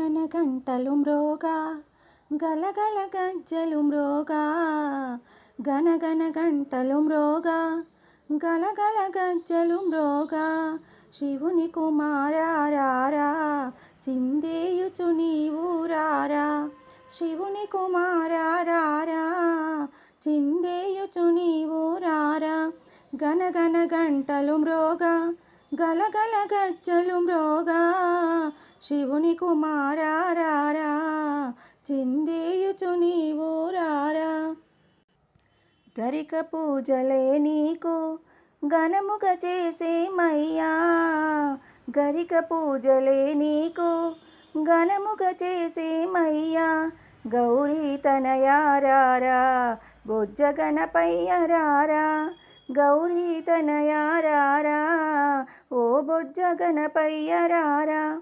గణగణ గంటలు మ్రోగా గలగల గజ్జలు మ్రోగా. గణగణ గంటలు మ్రోగా గలగల గజ్జలు మ్రోగా. శివుని కుమారారా చిందేయుచు నీవురారా. శివుని కుమారారా చిందేయుచు నీవురారా. గణగణ గంటలు మ్రోగా గలగల గజ్జలు మ్రోగా. శివుని కుమారారా చిందేయుచు నీవు రారా గరిక పూజలే నీకు ఘనముగ చేసేమయ్యా గరిక పూజలే నీకు ఘనముగ చేసేమయ్యా గౌరీ తనయారారా బొజ్జ గణపయ్యరారా. గౌరీ తనయారారా ఓ బొజ్జ గణపయ్యరారా.